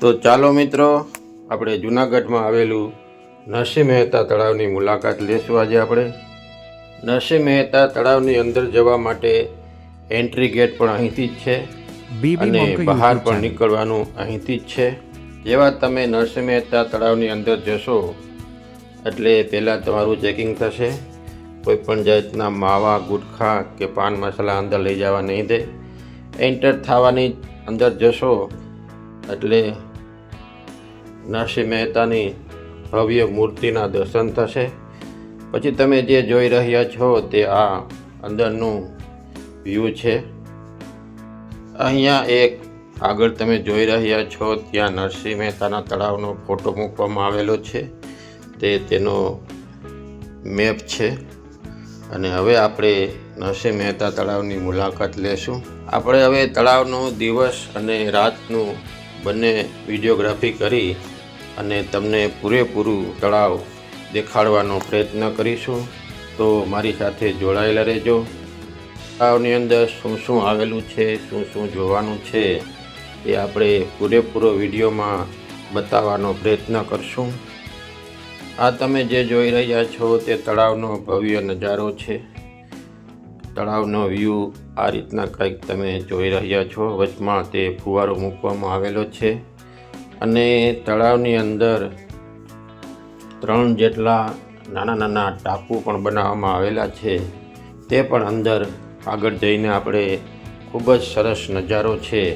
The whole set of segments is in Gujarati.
તો ચાલો મિત્રો આપણે જૂનાગઢમાં આવેલું નરસિંહ મહેતા તળાવની મુલાકાત લેશું આજે આપણે. નરસિંહ મહેતા તળાવની અંદર જવા માટે એન્ટ્રી ગેટ પણ અહીંથી જ છે. અને બહાર પણ નીકળવાનું અહીંથી જ છે. જેવા તમે નરસિંહ મહેતા તળાવની અંદર જશો એટલે પહેલાં તમારું ચેકિંગ થશે. કોઈ પણ જાતના માવા ગુટખા કે પાન મસાલા અંદર લઈ જવા નહીં દે. એન્ટર થવાની અંદર જશો એટલે નરસિંહ મહેતાની ભવ્ય મૂર્તિના દર્શન થશે. પછી તમે જે જોઈ રહ્યા છો તે આ અંદરનું વ્યૂ છે. અહીંયા એક આગળ તમે જોઈ રહ્યા છો ત્યાં નરસિંહ મહેતાના તળાવનો ફોટો મૂકવામાં આવેલો છે. તે તેનો મેપ છે. અને હવે આપણે નરસિંહ મહેતા તળાવની મુલાકાત લેશું. આપણે હવે તળાવનો દિવસ અને રાતનું બંને વિડીયોગ્રાફી કરી અને તમને પૂરેપૂરું તળાવ દેખાડવાનો પ્રયત્ન કરીશું. તો મારી સાથે જોડાયેલા રહેજો. તળાવની અંદર શું શું આવેલું છે, શું શું જોવાનું છે, એ આપણે પૂરેપૂરો વિડીયોમાં બતાવવાનો પ્રયત્ન કરશું. આ તમે જે જોઈ રહ્યા છો તે તળાવનો ભવ્ય નજારો છે. તળાવનો વ્યૂ આ રીતના કંઈક તમે જોઈ રહ્યા છો. વચમાં તે ફુવારો મૂકવામાં આવેલો છે. અને તળાવની અંદર ત્રણ જેટલા નાના નાના ટાપુ પણ બનાવવામાં આવેલા છે. તે પણ અંદર આગળ જઈને આપણે ખૂબ જ સરસ નજારો છે.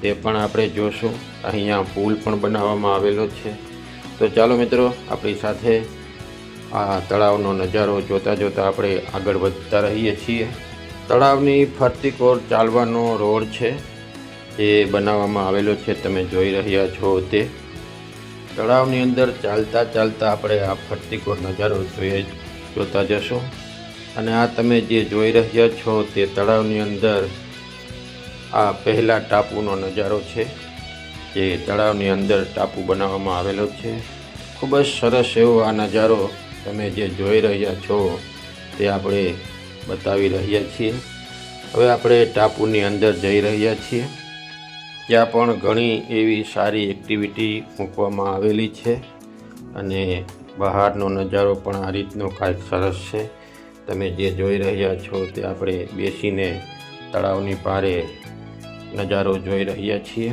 તે પણ આપણે જોશું. અહીંયા પુલ પણ બનાવવામાં આવેલો છે. તો ચાલો મિત્રો, આપણી સાથે આ તળાવનો નજારો જોતાં જોતાં આપણે આગળ વધતા રહીએ છીએ. તળાવની ફરતી કોર ચાલવાનો રોડ છે. એ બનાવવામાં આવેલો છે, તમે જોઈ રહ્યા છો તે. તળાવની અંદર ચાલતા ચાલતા આપણે આ ફરતીકો નજારો જોઈએ જોતા જશો. અને આ તમે જે જોઈ રહ્યા છો તે તળાવની અંદર આ પહેલા ટાપુનો નજારો છે, જે તળાવની અંદર ટાપુ બનાવવામાં આવેલો છે. ખૂબ જ સરસ એવો આ નજારો તમે જે જોઈ રહ્યા છો તે આપણે બતાવી રહ્યા છીએ. હવે આપણે ટાપુની અંદર જઈ રહ્યા છીએ. ત્યાં પણ ઘણી એવી સારી એક્ટિવિટી મૂકવામાં આવેલી છે અને બહારનો નજારો પણ આ રીતનો કાંઈક સરસ છે. તમે જે જોઈ રહ્યા છો તે આપણે બેસીને તળાવની પારે નજારો જોઈ રહ્યા છીએ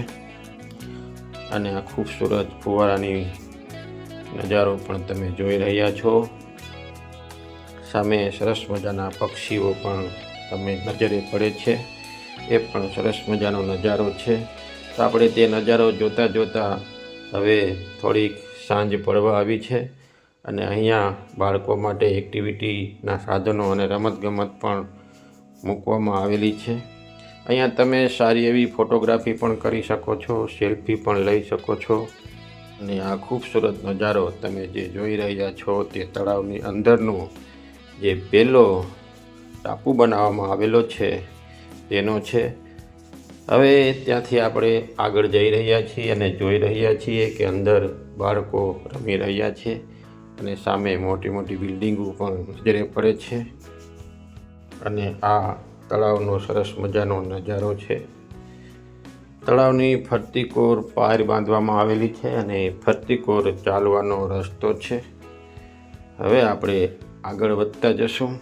અને આ ખૂબસૂરત ફુવારાની નજારો પણ તમે જોઈ રહ્યા છો. સામે સરસ મજાના પક્ષીઓ પણ તમે નજરે પડે છે. એ પણ સરસ મજાનો નજારો છે. તો આપણે તે નજારો જોતાં જોતાં હવે થોડીક સાંજ પડવા આવી છે અને અહીંયા બાળકો માટે એક્ટિવિટીના સાધનો અને રમતગમત પણ મૂકવામાં આવેલી છે. અહીંયા તમે સારી એવી ફોટોગ્રાફી પણ કરી શકો છો, સેલ્ફી પણ લઈ શકો છો અને આ ખૂબસૂરત નજારો તમે જે જોઈ રહ્યા છો તે તળાવની અંદરનું જે પહેલો ટાપુ બનાવવામાં આવેલો છે તેનો છે. હવે ત્યાંથી આપણે આગળ જઈ રહ્યા છીએ અને જોઈ રહ્યા છીએ કે અંદર બાળકો રમી રહ્યા છે અને સામે મોટી મોટી બિલ્ડિંગો પણ નજરે પડે છે. અને આ તળાવનો સરસ મજાનો નજારો છે. તળાવની ફરતી કોર પાર બાંધવામાં આવેલી છે અને ફરતી કોર ચાલવાનો રસ્તો છે. હવે આપણે આગળ વધતા જશું.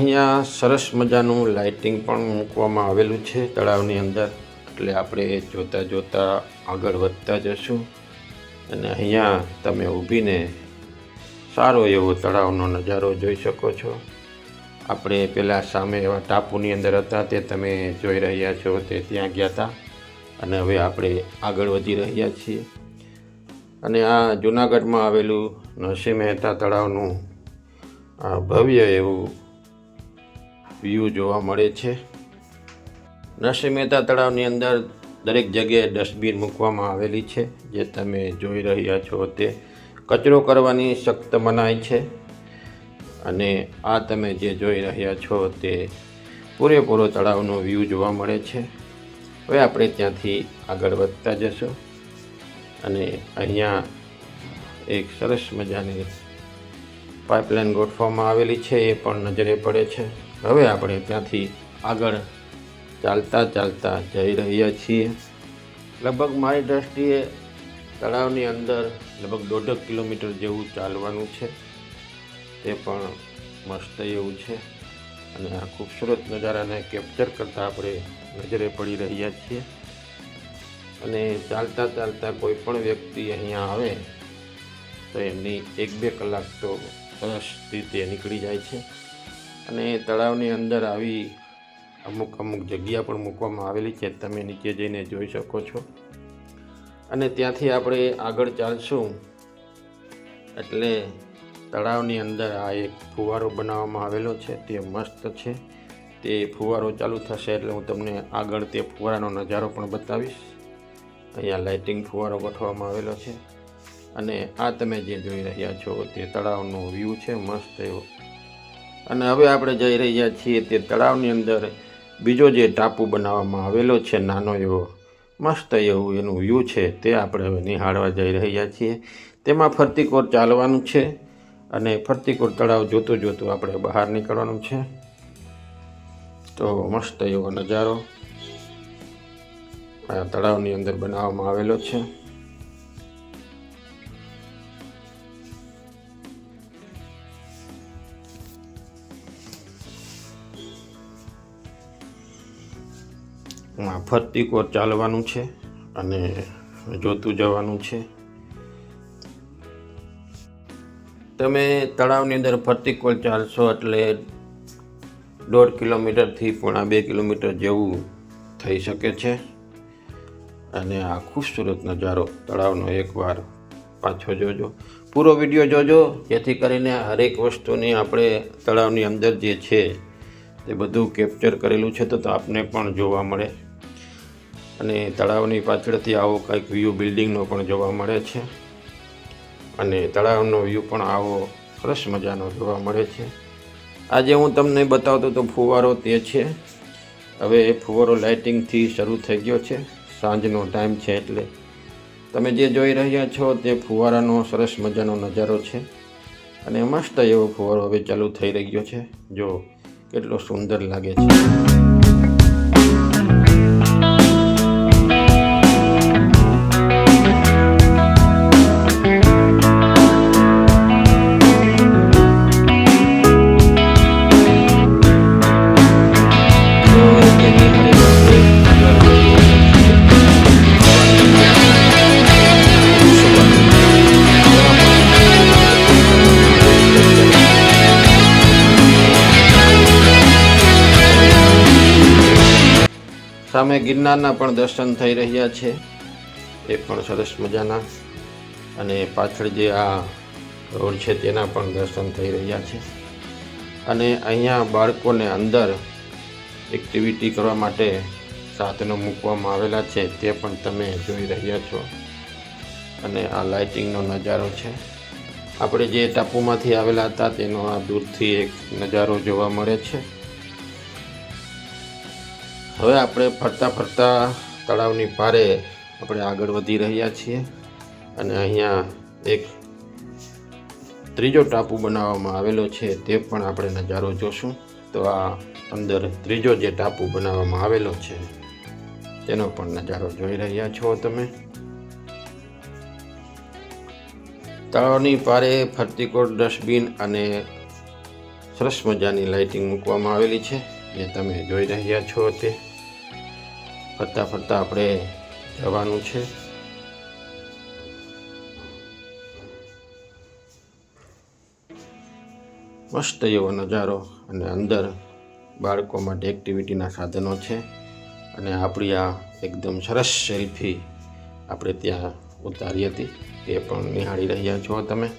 અહીંયા સરસ મજાનું લાઇટિંગ પણ મૂકવામાં આવેલું છે તળાવની અંદર. એટલે આપણે જોતાં જોતાં આગળ વધતા જશું. અને અહીંયા તમે ઊભીને સારો એવો તળાવનો નજારો જોઈ શકો છો. આપણે પહેલાં સામે એવા ટાપુની અંદર હતા, તે તમે જોઈ રહ્યા છો, તે ત્યાં ગયા હતા. અને હવે આપણે આગળ વધી રહ્યા છીએ. અને આ જૂનાગઢમાં આવેલું નરસિંહ મહેતા તળાવનું ભવ્ય એવું વ્યૂ જોવા મળે છે. નરસિંહ મહેતા તળાવની અંદર દરેક જગ્યાએ ડસ્ટબિન મૂકવામાં આવેલી છે. જે તમે જોઈ રહ્યા છો તે કચરો કરવાની સખ્ત મનાઈ છે. અને આ તમે જે જોઈ રહ્યા છો તે પૂરેપૂરો તળાવનો વ્યૂ જોવા મળે છે. હવે આપણે ત્યાંથી આગળ વધતા જશું. અને અહીંયા એક સરસ મજાની પાઇપલાઇન ગોઠવવામાં આવેલી છે. એ પણ નજરે પડે છે. હવે આપણે ત્યાંથી આગળ ચાલતા ચાલતા જઈ રહ્યા છીએ. લગભગ મારી દ્રષ્ટિએ તળાવની અંદર લગભગ દોઢ કિલોમીટર જેવું ચાલવાનું છે. તે પણ મસ્ત એવું છે અને આ ખૂબસૂરત નજારાને કેપ્ચર કરતાં આપણે નજરે પડી રહ્યા છીએ. અને ચાલતા ચાલતા કોઈ પણ વ્યક્તિ અહીંયા આવે તો એમની એક બે કલાક તો સરસ રીતે નીકળી જાય છે. અને તળાવની અંદર આવી અમુક અમુક જગ્યા પણ મૂકવામાં આવેલી છે, તમે નીચે જઈને જોઈ શકો છો. અને ત્યાંથી આપણે આગળ ચાલશું. એટલે તળાવની અંદર આ એક ફુવારો બનાવવામાં આવેલો છે, તે મસ્ત છે. તે ફુવારો ચાલુ થશે એટલે હું તમને આગળ તે ફુવારાનો નજારો પણ બતાવીશ. અહીંયા લાઇટિંગ ફુવારો ગોઠવવામાં આવેલો છે. અને આ તમે જે જોઈ રહ્યા છો, તે તળાવનો વ્યૂ છે, મસ્ત એવો. અને હવે આપણે જઈ રહ્યા છીએ તે તળાવની અંદર. બીજો જે ટાપુ બનાવવામાં આવેલો છે, નાનો એવો, મસ્ત એવું એનું વ્યૂ છે, તે આપણે હવે નિહાળવા જઈ રહ્યા છીએ. તેમાં ફરતીકોર ચાલવાનું છે અને ફરતીકોર તળાવ જોતું જોતું આપણે બહાર નીકળવાનું છે. તો મસ્ત એવો નજારો આ તળાવની અંદર બનાવવામાં આવેલો છે. ફરતી કોર ચાલવાનું છે અને જોતું જવાનું છે. તમે તળાવની અંદર ફરતી કોર ચાલશો એટલે દોઢ કિલોમીટરથી પોણા બે કિલોમીટર જેવું થઈ શકે છે. અને આ ખૂબસૂરત નજારો તળાવનો એકવાર પાછો જોજો. પૂરો વીડિયો જોજો, જેથી કરીને હરેક વસ્તુની આપણે તળાવની અંદર જે છે તે બધું કેપ્ચર કરેલું છે તો આપને પણ જોવા મળે. અને તળાવની પાછળથી આવો કંઈક વ્યૂ બિલ્ડિંગનો પણ જોવા મળે છે. અને તળાવનો વ્યૂ પણ આવો સરસ મજાનો જોવા મળે છે. આજે હું તમને બતાવતો તો ફુવારો તે છે. હવે એ ફુવારો લાઇટિંગથી શરૂ થઈ ગયો છે. સાંજનો ટાઈમ છે એટલે. તમે જે જોઈ રહ્યા છો તે ફુવારાનો સરસ મજાનો નજારો છે. અને મસ્ત એવો ફુવારો હવે ચાલુ થઈ રહ્યો છે. જો કેટલો સુંદર લાગે છે. સામે ગિરનારના પણ દર્શન થઈ રહ્યા છે. એ પણ સરસ મજાના. અને પાછળ જે આ રોડ છે તેના પણ દર્શન થઈ રહ્યા છે. અને અહીંયા બાળકોને અંદર એક્ટિવિટી કરવા માટે સાધનો મૂકવામાં આવેલા છે, તે પણ તમે જોઈ રહ્યા છો. અને આ લાઇટિંગનો નજારો છે. આપણે જે ટાપુમાંથી આવેલા હતા તેનો આ દૂરથી એક નજારો જોવા મળે છે. હવે આપણે ફરતા ફરતા તળાવની પારે આપણે આગળ વધી રહ્યા છીએ અને અહીંયા એક ત્રીજો ટાપુ બનાવવામાં આવેલો છે, તે પણ આપણે નજારો જોશું. તો આ અંદર ત્રીજો જે ટાપુ બનાવવામાં આવેલો છે, તેનો પણ નજારો જોઈ રહ્યા છો તમે. તળાવની પારે ફરતીકોટ ડસ્ટબિન અને સરસ મજાની લાઇટિંગ મૂકવામાં આવેલી છે, જે તમે જોઈ રહ્યા છો તે. ફરતા ફરતા આપણે જવાનું છે. મસ્ત એવો નજારો અને અંદર બાળકો માટે એક્ટિવિટીના સાધનો છે. અને આપણી આ એકદમ સરસ સેલ્ફી આપણે ત્યાં ઉતારી હતી, તે પણ નિહાળી રહ્યા છો તમે.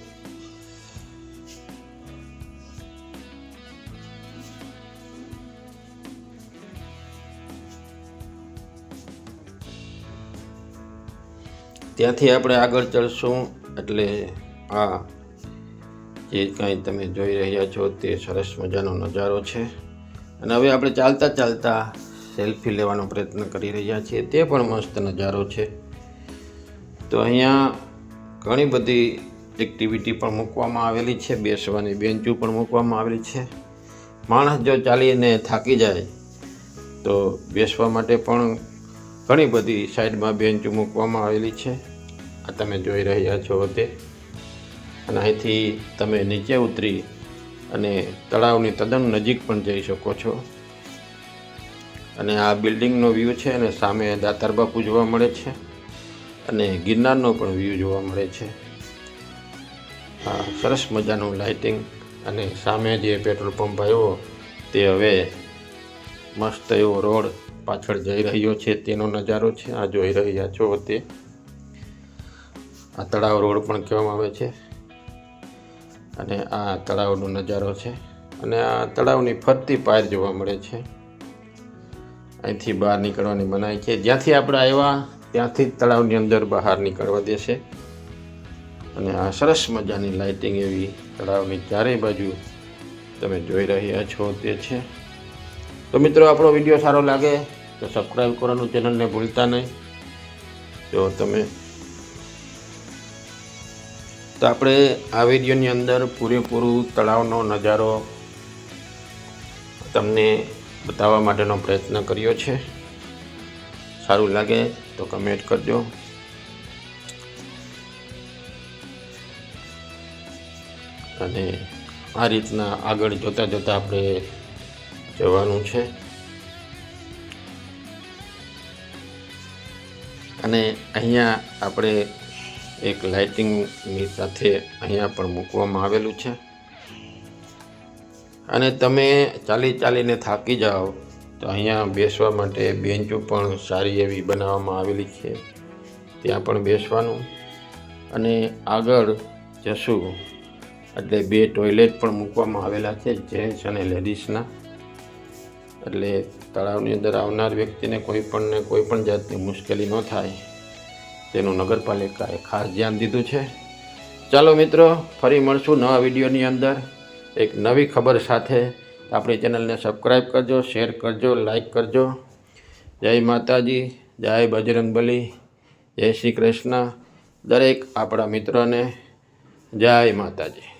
ત્યાંથી આપણે આગળ ચડશું, એટલે આ જે કાંઈ તમે જોઈ રહ્યા છો તે સરસ મજાનો નજારો છે. અને હવે આપણે ચાલતા ચાલતા સેલ્ફી લેવાનો પ્રયત્ન કરી રહ્યા છીએ, તે પણ મસ્ત નજારો છે. તો અહીંયા ઘણી બધી એક્ટિવિટી પણ મૂકવામાં આવેલી છે, બેસવાની બેન્ચો પણ મૂકવામાં આવેલી છે. માણસ જો ચાલીને થાકી જાય, તો બેસવા માટે પણ ઘણી બધી સાઈડમાં બેન્ચો મૂકવામાં આવેલી છે. આ તમે જોઈ રહ્યા છો તે. અને અહીંથી તમે નીચે ઉતરી અને તળાવની તદ્દન નજીક પણ જઈ શકો છો. અને આ બિલ્ડિંગનો વ્યૂ છે અને સામે દાતાર બાપુ જોવા મળે છે. અને ગિરનારનો પણ વ્યૂ જોવા મળે છે. આ સરસ મજાનું લાઇટિંગ અને સામે જે પેટ્રોલ પંપ આવ્યો તે હવે મસ્ત એવો રોડ પાછળ જઈ રહ્યો છે. તેનો નજારો છે. આ જોઈ રહ્યા છો તે. આ તળાવ રોડ પણ કહેવામાં આવે છે. અને આ તળાવનો નજારો છે. અને આ તળાવની ફરતી પાર જોવા મળે છે. અહીંથી બહાર નીકળવાની મનાઈ છે. જ્યાંથી આપણે આવ્યા, ત્યાંથી જ તળાવની અંદર બહાર નીકળવા દેશે. અને આ સરસ મજાની લાઇટિંગ એવી તળાવની ચારેય બાજુ તમે જોઈ રહ્યા છો તે છે. તો મિત્રો, આપણો વીડિયો સારો લાગે તો સબસ્ક્રાઈબ કરવાનું ચેનલને ભૂલતા નહીં. જો તમે તો આપણે આ વિડીયોની અંદર પૂરેપૂરું તળાવનો નજારો તમને બતાવવા માટેનો પ્રયત્ન કર્યો છે. સારું લાગે તો કમેન્ટ કરજો. અને આ રીતના આગળ જોતાં જોતાં આપણે જવાનું છે. અને અહીંયા આપણે એક લાઇટિંગની સાથે અહીંયા પણ મૂકવામાં આવેલું છે. અને તમે ચાલી ચાલીને થાકી જાઓ, તો અહીંયા બેસવા માટે બેન્ચો પણ સારી એવી બનાવવામાં આવેલી છે. ત્યાં પણ બેસવાનું. અને આગળ જશું. એટલે બે ટોયલેટ પણ મૂકવામાં આવેલા છે જેન્ટ્સ અને લેડીઝના એટલે તળાવની અંદર આવનાર વ્યક્તિને કોઈ પણને કોઈ પણ જાતની મુશ્કેલી ન થાય. તેનું નગરપાલિકાએ ખાસ ધ્યાન દીધું છે. ચાલો મિત્રો, ફરી મળશું નવા વિડીયોની અંદર. એક નવી ખબર સાથે. આપણી ચેનલને સબસ્ક્રાઈબ કરજો, શેર કરજો લાઈક કરજો. જય માતાજી, જય બજરંગબલી, જય શ્રી કૃષ્ણ. દરેક આપણા મિત્રોને જય માતાજી.